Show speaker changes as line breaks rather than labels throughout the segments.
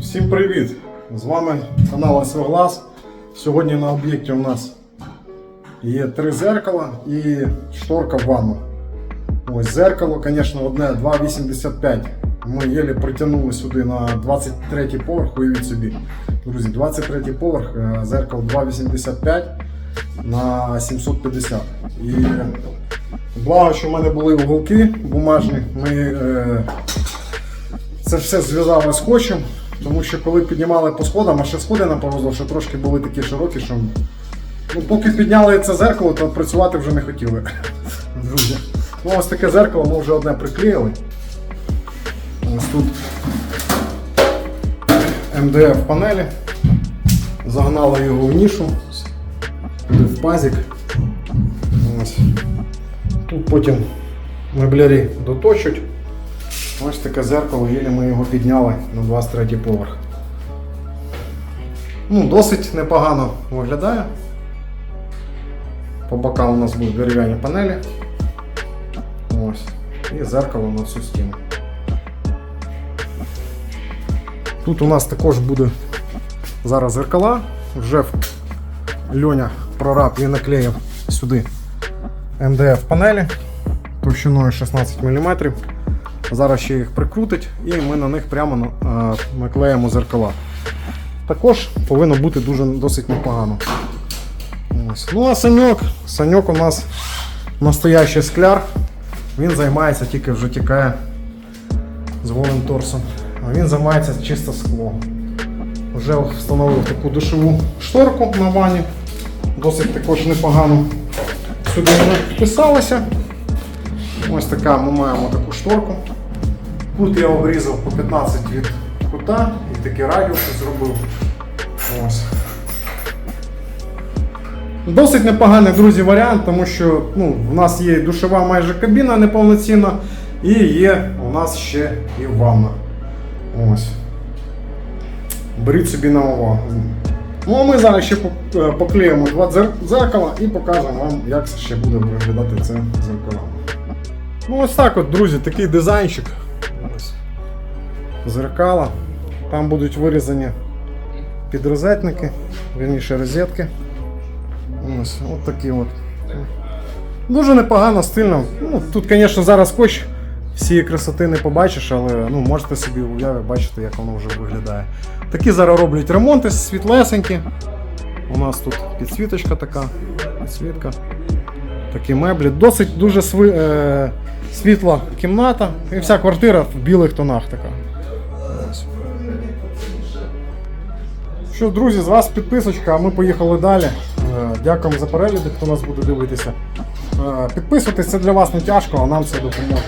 Всім привіт! З вами канал Свеглас. Сьогодні на об'єкті у нас є три зеркала і шторка в ванну. Ось зеркало, звісно, одне 2,85. Ми єлі притягнули сюди на 23 поверх, уявіть собі. Друзі, 23 поверх, е, зеркало 2,85 на 750. І благо, що в мене були уголки бумажні. Ми е, це все зв'язали скотчем, тому що коли піднімали по сходам, а ще сходи на порозу, що трошки були такі широкі, що ну, поки підняли це зеркало, то працювати вже не хотіли. Друзі. Ну, ось таке зеркало ми вже одне приклеїли. Ось тут МДФ панелі. Загнали його в нішу, в пазик. Ось. Тут потім меблярі доточуть. Ось таке зеркало, єлі ми його підняли на 23 поверх. Ну, Досить непогано виглядає. По бокам у нас будуть дерев'яні панелі. Ось. І зеркало на всю стіну. Тут у нас також буде зараз зеркала. Вже Льоня прораб і наклеїв сюди МДФ панелі товщиною 16 мм. Зараз ще їх прикрутить і ми на них прямо е, наклеїмо зеркала. Також повинно бути дуже досить непогано. Ось. Ну а саньок. Саньок у нас настоящий скляр. Він займається тільки вже тікає з голим торсом. А він займається чисто склом. Вже встановив таку душову шторку на ванні. Досить також непогано сюди вона вписалася. Ось така ми маємо таку шторку. Тут я обрізав по 15 від кута і такий радіус зробив. Ось. Досить непоганий, друзі, варіант, тому що ну, в нас є душова майже кабіна неповноцінна, і є у нас ще і ванна. Ось. Беріть собі на увагу. Ну а ми зараз ще е, поклеїмо два дзеркала і покажемо вам, як ще буде виглядати це зеркалами. Ну ось так от, друзі, такий дизайнчик. Ось. Зеркала. Там будуть вирізані підрозетники, вірніше розетки. Ось, от такі от. Дуже непогано, стильно. Ну, тут, звісно, зараз скотч всієї красоти не побачиш, але ну, можете собі уяви бачити, як воно вже виглядає. Такі зараз роблять ремонти світлесенькі. У нас тут підсвіточка така, підсвітка. Такі меблі. Досить дуже сви, е, світла кімната. І вся квартира в білих тонах така. Що, друзі, з вас підписочка, а ми поїхали далі. Е, Дякуємо за перегляди, хто нас буде дивитися. Е, Підписуйтесь, це для вас не тяжко, а нам це допоможе.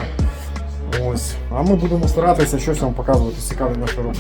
Ось. А ми будемо старатися щось вам показувати цікаве нашу роботу.